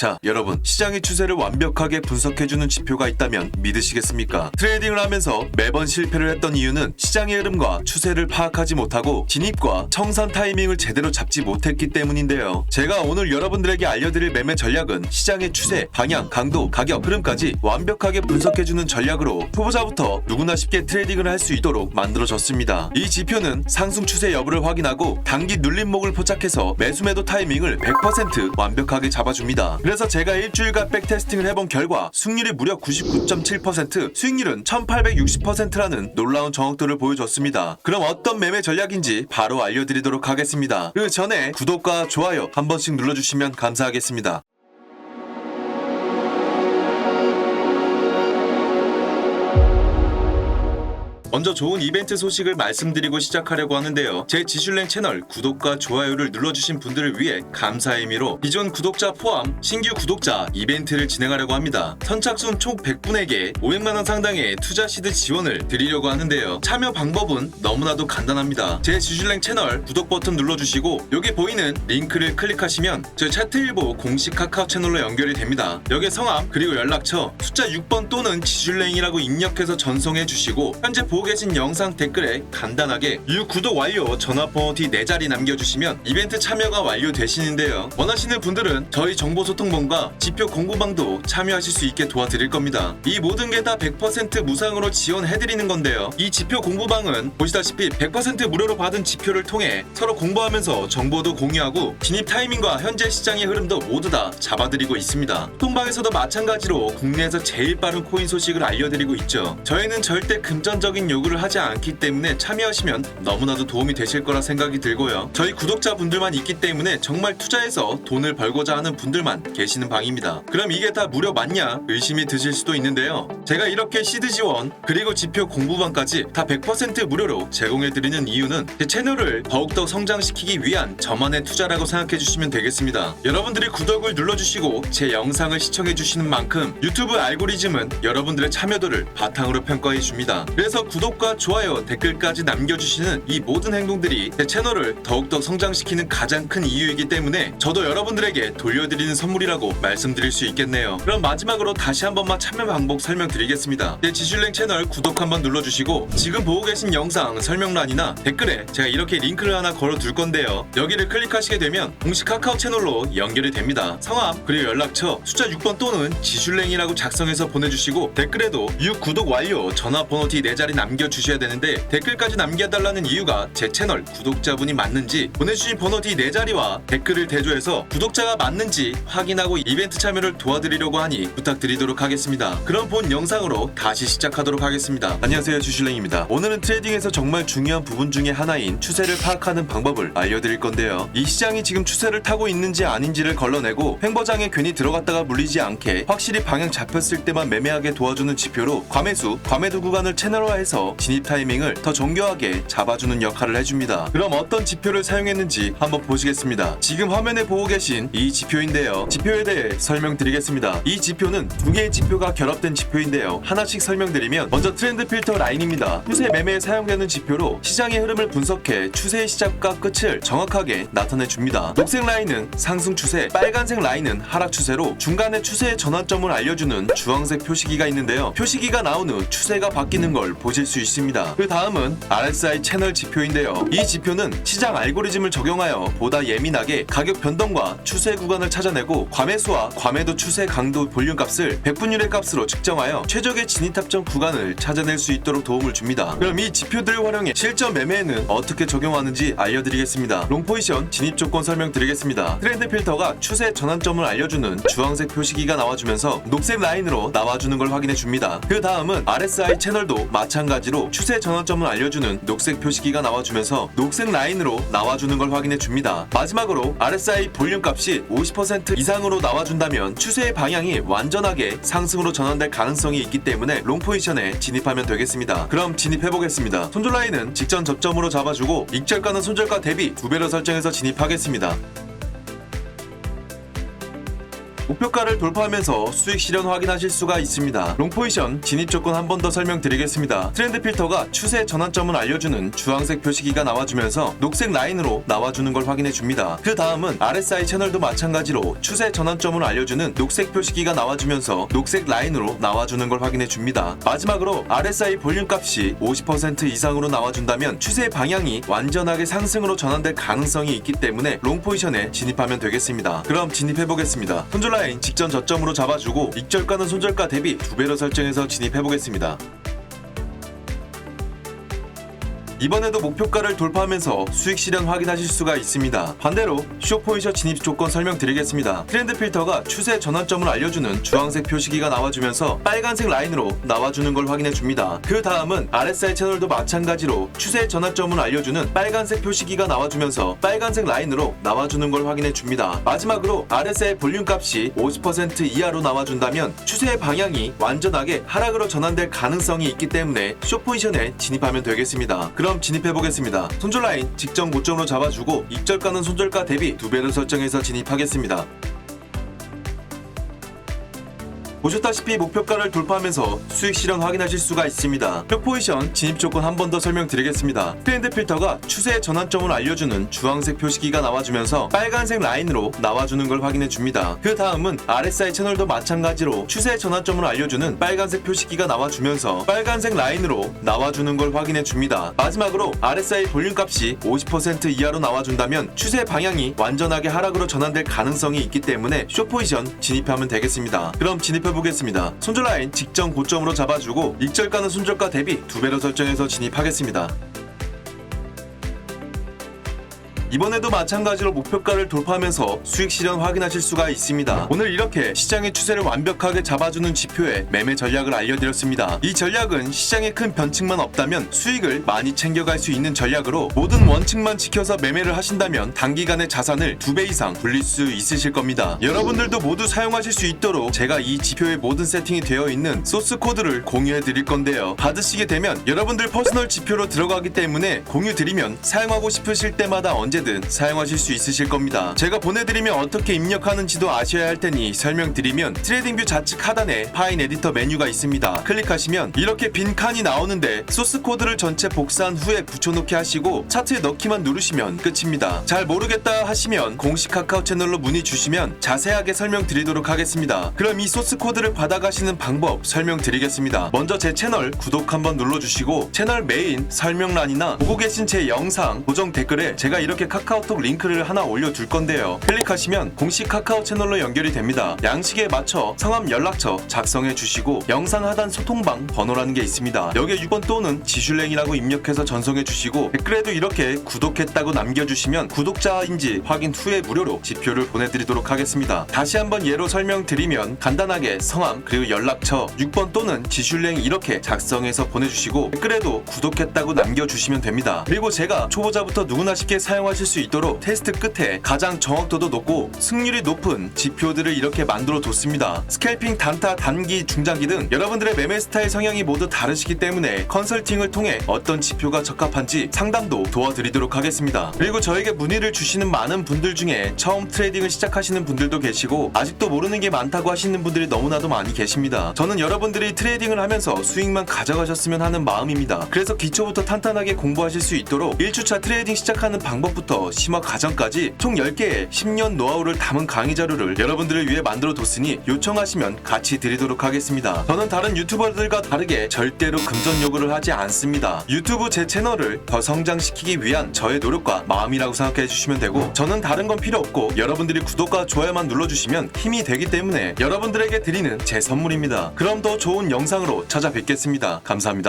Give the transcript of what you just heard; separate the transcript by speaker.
Speaker 1: 자, 여러분, 시장의 추세를 완벽하게 분석해주는 지표가 있다면 믿으시겠습니까? 트레이딩을 하면서 매번 실패를 했던 이유는 시장의 흐름과 추세를 파악하지 못하고 진입과 청산 타이밍을 제대로 잡지 못했기 때문인데요. 제가 오늘 여러분들에게 알려드릴 매매 전략은 시장의 추세, 방향, 강도, 가격, 흐름까지 완벽하게 분석해주는 전략으로 초보자부터 누구나 쉽게 트레이딩을 할 수 있도록 만들어졌습니다. 이 지표는 상승 추세 여부를 확인하고 단기 눌림목을 포착해서 매수 매도 타이밍을 100% 완벽하게 잡아줍니다. 그래서 제가 일주일간 백테스팅을 해본 결과 승률이 무려 99.7%, 수익률은 1860%라는 놀라운 정확도를 보여줬습니다. 그럼 어떤 매매 전략인지 바로 알려드리도록 하겠습니다. 그 전에 구독과 좋아요 한 번씩 눌러주시면 감사하겠습니다. 먼저 좋은 이벤트 소식을 말씀드리고 시작하려고 하는데요. 제 지슐랭 채널 구독과 좋아요를 눌러주신 분들을 위해 감사의 의미로 기존 구독자 포함 신규 구독자 이벤트를 진행하려고 합니다. 선착순 총 100분에게 500만원 상당의 투자 시드 지원을 드리려고 하는데요. 참여 방법은 너무나도 간단합니다. 제 지슐랭 채널 구독 버튼 눌러주시고 여기 보이는 링크를 클릭하시면 저희 차트일보 공식 카카오 채널로 연결이 됩니다. 여기에 성함 그리고 연락처 숫자 6번 또는 지슐랭이라고 입력해서 전송해 주시고 현재 보고 계신 영상 댓글에 간단하게 유 구독 완료 전화번호 뒤 4자리 남겨주시면 이벤트 참여가 완료되시는데요. 원하시는 분들은 저희 정보소통본과 지표 공부방도 참여하실 수 있게 도와드릴 겁니다. 이 모든 게 다 100% 무상으로 지원해드리는 건데요. 이 지표 공부방은 보시다시피 100% 무료로 받은 지표를 통해 서로 공부하면서 정보도 공유하고 진입 타이밍과 현재 시장의 흐름도 모두 다 잡아드리고 있습니다. 통방에서도 마찬가지로 국내에서 제일 빠른 코인 소식을 알려드리고 있죠. 저희는 절대 금전적인 요구를 하지 않기 때문에 참여하시면 너무나도 도움이 되실 거라 생각이 들고요. 저희 구독자분들만 있기 때문에 정말 투자해서 돈을 벌고자 하는 분들만 계시는 방입니다. 그럼 이게 다 무료 맞냐 의심이 드실 수도 있는데요. 제가 이렇게 시드 지원 그리고 지표 공부방까지 다 100% 무료로 제공해드리는 이유는 제 채널을 더욱더 성장시키기 위한 저만의 투자라고 생각해 주시면 되겠습니다. 여러분들이 구독을 눌러주시고 제 영상을 시청해 주시는 만큼 유튜브 알고리즘은 여러분들의 참여도를 바탕으로 평가해 줍니다. 그래서 구 독과 좋아요, 댓글까지 남겨주시는 이 모든 행동들이 제 채널을 더욱더 성장시키는 가장 큰 이유이기 때문에 저도 여러분들에게 돌려드리는 선물이라고 말씀드릴 수 있겠네요. 그럼 마지막으로 다시 한 번만 참여 방법 설명드리겠습니다. 제 지슐랭 채널 구독 한번 눌러주시고 지금 보고 계신 영상 설명란이나 댓글에 제가 이렇게 링크를 하나 걸어둘 건데요. 여기를 클릭하시게 되면 공식 카카오 채널로 연결이 됩니다. 성함 그리고 연락처 숫자 6번 또는 지슐랭이라고 작성해서 보내주시고 댓글에도 6 구독 완료 전화번호 뒤 4자리 남 겨주셔야 되는데 댓글까지 남겨달라는 이유가 제 채널 구독자분이 맞는지 보내주신 번호 뒤 4자리와 댓글을 대조해서 구독자가 맞는지 확인하고 이벤트 참여를 도와드리려고 하니 부탁드리도록 하겠습니다. 그럼 본 영상으로 다시 시작하도록 하겠습니다. 안녕하세요 주슐랭입니다. 오늘은 트레이딩에서 정말 중요한 부분 중에 하나인 추세를 파악하는 방법을 알려드릴 건데요. 이 시장이 지금 추세를 타고 있는지 아닌지를 걸러내고 횡보장에 괜히 들어갔다가 물리지 않게 확실히 방향 잡혔을 때만 매매하게 도와주는 지표로 과매수, 과매도 구간을 채널화해서 진입 타이밍을 더 정교하게 잡아주는 역할을 해줍니다. 그럼 어떤 지표를 사용했는지 한번 보시겠습니다. 지금 화면에 보고 계신 이 지표인데요. 지표에 대해 설명드리겠습니다. 이 지표는 두 개의 지표가 결합된 지표인데요. 하나씩 설명드리면 먼저 트렌드 필터 라인입니다. 추세 매매에 사용되는 지표로 시장의 흐름을 분석해 추세의 시작과 끝을 정확하게 나타내 줍니다. 녹색 라인은 상승 추세, 빨간색 라인은 하락 추세로 중간에 추세의 전환점을 알려주는 주황색 표시기가 있는데요. 표시기가 나온 후 추세가 바뀌는 걸 보실 수 있습니다. 그 다음은 RSI 채널 지표인데요. 이 지표는 시장 알고리즘을 적용하여 보다 예민하게 가격 변동과 추세 구간을 찾아내고 과매수와 과매도 추세 강도 볼륨 값을 100분율의 값으로 측정하여 최적의 진입 탑점 구간을 찾아낼 수 있도록 도움을 줍니다. 그럼 이 지표들을 활용해 실전 매매에는 어떻게 적용하는지 알려드리겠습니다. 롱 포지션 진입 조건 설명드리겠습니다. 트렌드 필터가 추세 전환점을 알려주는 주황색 표시기가 나와주면서 녹색 라인으로 나와주는 걸 확인해 줍니다. 그 다음은 RSI 채널도 마찬가지 로 추세 전환점을 알려주는 녹색 표시기가 나와주면서 녹색 라인으로 나와주는 걸 확인해 줍니다. 마지막으로 RSI 볼륨 값이 50% 이상으로 나와준다면 추세의 방향이 완전하게 상승으로 전환될 가능성이 있기 때문에 롱 포지션에 진입하면 되겠습니다. 그럼 진입해 보겠습니다. 손절 라인은 직전 접점으로 잡아주고 익절가는 손절가 대비 두 배로 설정해서 진입하겠습니다. 목표가를 돌파하면서 수익 실현 확인하실 수가 있습니다. 롱포지션 진입 조건 한 번 더 설명드리겠습니다. 트렌드 필터가 추세 전환점을 알려주는 주황색 표시기가 나와주면서 녹색 라인으로 나와주는 걸 확인해 줍니다. 그 다음은 RSI 채널도 마찬가지로 추세 전환점을 알려주는 녹색 표시기가 나와주면서 녹색 라인으로 나와주는 걸 확인해 줍니다. 마지막으로 RSI 볼륨 값이 50% 이상으로 나와준다면 추세 방향이 완전하게 상승으로 전환될 가능성이 있기 때문에 롱 포지션에 진입하면 되겠습니다. 그럼 진입해 보겠습니다. 손절 라인 직전 저점으로 잡아주고 익절가는 손절가 대비 두 배로 설정해서 진입해 보겠습니다. 이번에도 목표가를 돌파하면서 수익 실현 확인하실 수가 있습니다. 반대로 쇼포인셔 진입 조건 설명드리겠습니다. 트렌드 필터가 추세 전환점을 알려주는 주황색 표시기가 나와주면서 빨간색 라인으로 나와주는 걸 확인해 줍니다. 그 다음은 RSI 채널도 마찬가지로 추세 전환점을 알려주는 빨간색 표시기가 나와주면서 빨간색 라인으로 나와주는 걸 확인해 줍니다. 마지막으로 RSI 볼륨 값이 50% 이하로 나와준다면 추세의 방향이 완전하게 하락으로 전환될 가능성이 있기 때문에 쇼포지션에 진입하면 되겠습니다. 그럼 진입해 보겠습니다. 손절 라인 직전 고점으로 잡아주고 익절가는 손절가 대비 두 배를 설정해서 진입하겠습니다. 보셨다시피 목표가를 돌파하면서 수익 실현 확인하실 수가 있습니다. 표 포지션 진입 조건 한 번 더 설명드리겠습니다. 트렌드 필터가 추세 전환점을 알려주는 주황색 표시기가 나와주면서 빨간색 라인으로 나와주는 걸 확인해 줍니다. 그 다음은 RSI 채널도 마찬가지로 추세 전환점을 알려주는 빨간색 표시기가 나와주면서 빨간색 라인으로 나와주는 걸 확인해 줍니다. 마지막으로 RSI 볼륨 값이 50% 이하로 나와준다면 추세 방향이 완전하게 하락으로 전환될 가능성이 있기 때문에 쇼 포지션 진입하면 되겠습니다. 그럼 진입 해 보겠습니다. 손절 라인 직전 고점으로 잡아주고 익절가는 손절가 대비 두 배로 설정해서 진입하겠습니다. 이번에도 마찬가지로 목표가를 돌파하면서 수익 실현 확인하실 수가 있습니다. 오늘 이렇게 시장의 추세를 완벽하게 잡아주는 지표에 매매 전략을 알려드렸습니다. 이 전략은 시장에 큰 변칙만 없다면 수익을 많이 챙겨갈 수 있는 전략으로 모든 원칙만 지켜서 매매를 하신다면 단기간에 자산을 두배 이상 불릴 수 있으실 겁니다. 여러분들도 모두 사용하실 수 있도록 제가 이 지표에 모든 세팅이 되어 있는 소스 코드를 공유해 드릴 건데요. 받으시게 되면 여러분들 퍼스널 지표로 들어가기 때문에 공유 드리면 사용하고 싶으실 때마다 언제 든 사용하실 수 있으실 겁니다. 제가 보내드리면 어떻게 입력하는지도 아셔야 할 테니 설명드리면 트레이딩뷰 좌측 하단에 파인 에디터 메뉴가 있습니다. 클릭하시면 이렇게 빈 칸이 나오는데 소스 코드를 전체 복사한 후에 붙여놓기 하시고 차트에 넣기만 누르시면 끝입니다. 잘 모르겠다 하시면 공식 카카오 채널로 문의 주시면 자세하게 설명드리도록 하겠습니다. 그럼 이 소스 코드를 받아가시는 방법 설명드리겠습니다. 먼저 제 채널 구독 한번 눌러주시고 채널 메인 설명란이나 보고 계신 제 영상 고정 댓글에 제가 이렇게 카카오톡 링크를 하나 올려둘 건데요. 클릭하시면 공식 카카오 채널로 연결이 됩니다. 양식에 맞춰 성함 연락처 작성해 주시고 영상 하단 소통방 번호라는 게 있습니다. 여기에 6번 또는 지슐랭이라고 입력해서 전송해 주시고 댓글에도 이렇게 구독했다고 남겨주시면 구독자인지 확인 후에 무료로 지표를 보내드리도록 하겠습니다. 다시 한번 예로 설명드리면 간단하게 성함 그리고 연락처 6번 또는 지슐랭 이렇게 작성해서 보내주시고 댓글에도 구독했다고 남겨주시면 됩니다. 그리고 제가 초보자부터 누구나 쉽게 사용 하실 수 있도록 테스트 끝에 가장 정확도도 높고 승률이 높은 지표들을 이렇게 만들어 뒀습니다. 스캘핑, 단타, 단기, 중장기 등 여러분들의 매매 스타일 성향이 모두 다르시기 때문에 컨설팅을 통해 어떤 지표가 적합한지 상담도 도와드리도록 하겠습니다. 그리고 저에게 문의를 주시는 많은 분들 중에 처음 트레이딩을 시작하시는 분들도 계시고 아직도 모르는 게 많다고 하시는 분들이 너무나도 많이 계십니다. 저는 여러분들이 트레이딩을 하면서 수익만 가져가셨으면 하는 마음입니다. 그래서 기초부터 탄탄하게 공부하실 수 있도록 1주차 트레이딩 시작하는 방법 부터 심화 과정까지 총 10개의 10년 노하우를 담은 강의 자료를 여러분들을 위해 만들어 뒀으니 요청하시면 같이 드리도록 하겠습니다. 저는 다른 유튜버들과 다르게 절대로 금전 요구를 하지 않습니다. 유튜브 제 채널을 더 성장시키기 위한 저의 노력과 마음이라고 생각해 주시면 되고 저는 다른 건 필요 없고 여러분들이 구독과 좋아요만 눌러주시면 힘이 되기 때문에 여러분들에게 드리는 제 선물입니다. 그럼 더 좋은 영상으로 찾아뵙겠습니다. 감사합니다.